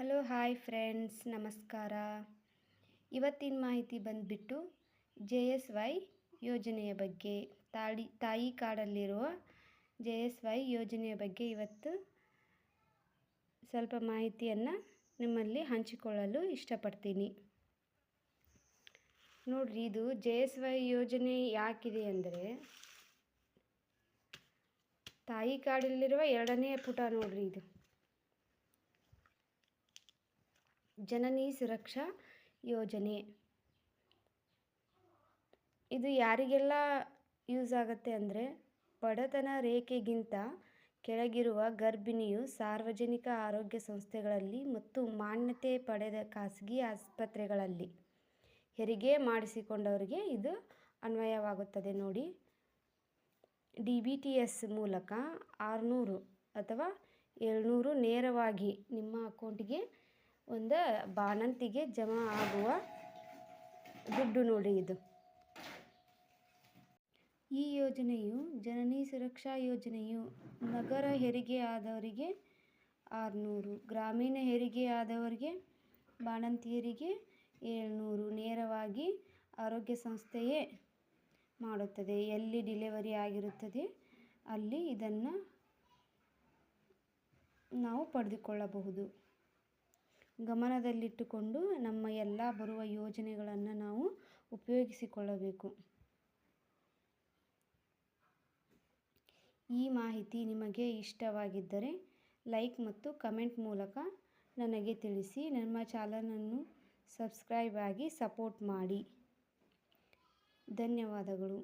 Hello, hi friends, ನಮಸ್ಕಾರ. ಇವತ್ತಿನ ಮಾಹಿತಿ ಬಂದುಬಿಟ್ಟು ಜೆ ಎಸ್ ವೈ ಯೋಜನೆಯ ಬಗ್ಗೆ. ತಾಳಿ, ತಾಯಿ ಕಾಡಲ್ಲಿರುವ ಜೆ ಎಸ್ ವೈ ಯೋಜನೆಯ ಬಗ್ಗೆ ಇವತ್ತು ಸ್ವಲ್ಪ ಮಾಹಿತಿಯನ್ನು ನಿಮ್ಮಲ್ಲಿ ಹಂಚಿಕೊಳ್ಳಲು ಇಷ್ಟಪಡ್ತೀನಿ. ನೋಡಿರಿ, ಇದು ಜೆ ಎಸ್ ವೈ ಯೋಜನೆ ಯಾಕಿದೆ ಅಂದರೆ ತಾಯಿ ಕಾಡಲ್ಲಿರುವ ಎರಡನೇ ಪುಟ ನೋಡ್ರಿ ಇದು. ಜನನಿ ಸುರಕ್ಷಾ ಯೋಜನೆ. ಇದು ಯಾರಿಗೆಲ್ಲ ಯೂಸ್ ಆಗುತ್ತೆ ಅಂದರೆ ಬಡತನ ರೇಖೆಗಿಂತ ಕೆಳಗಿರುವ ಗರ್ಭಿಣಿಯು ಸಾರ್ವಜನಿಕ ಆರೋಗ್ಯ ಸಂಸ್ಥೆಗಳಲ್ಲಿ ಮತ್ತು ಮಾನ್ಯತೆ ಪಡೆದ ಖಾಸಗಿ ಆಸ್ಪತ್ರೆಗಳಲ್ಲಿ. ಹೆರಿಗೆ ಮಾಡಿಸಿಕೊಂಡವರಿಗೆ ಇದು ಅನ್ವಯವಾಗುತ್ತದೆ ನೋಡಿ. ಡಿ ಬಿ ಟಿ ಎಸ್ ಮೂಲಕ ಆರುನೂರು ಅಥವಾ ಏಳ್ನೂರು ನೇರವಾಗಿ ನಿಮ್ಮ ಅಕೌಂಟಿಗೆ ಒಂದು ಬಾಣಂತಿಗೆ ಜಮಾ ಆಗುವ ದುಡ್ಡು ನೋಡಿ ಇದು. ಈ ಯೋಜನೆಯು ಜನನಿ ಸುರಕ್ಷಾ ಯೋಜನೆಯು ನಗರ ಹೆರಿಗೆ ಆದವರಿಗೆ ಆರುನೂರು, ಗ್ರಾಮೀಣ ಹೆರಿಗೆ ಆದವರಿಗೆ ಬಾಣಂತಿಯರಿಗೆ ಏಳ್ನೂರು ನೇರವಾಗಿ ಆರೋಗ್ಯ ಸಂಸ್ಥೆಯೇ ಮಾಡುತ್ತದೆ. ಎಲ್ಲಿ ಡಿಲೆವರಿ ಆಗಿರುತ್ತದೆ ಅಲ್ಲಿ ಇದನ್ನು ನಾವು ಪಡೆದುಕೊಳ್ಳಬಹುದು. ಗಮನದಲ್ಲಿಟ್ಟುಕೊಂಡು ನಮ್ಮ ಎಲ್ಲ ಬರುವ ಯೋಜನೆಗಳನ್ನು ನಾವು ಉಪಯೋಗಿಸಿಕೊಳ್ಳಬೇಕು. ಈ ಮಾಹಿತಿ ನಿಮಗೆ ಇಷ್ಟವಾಗಿದ್ದರೆ ಲೈಕ್ ಮತ್ತು ಕಮೆಂಟ್ ಮೂಲಕ ನನಗೆ ತಿಳಿಸಿ. ನಮ್ಮ ಚಾನಲನ್ನು ಸಬ್ಸ್ಕ್ರೈಬ್ ಆಗಿ ಸಪೋರ್ಟ್ ಮಾಡಿ. ಧನ್ಯವಾದಗಳು.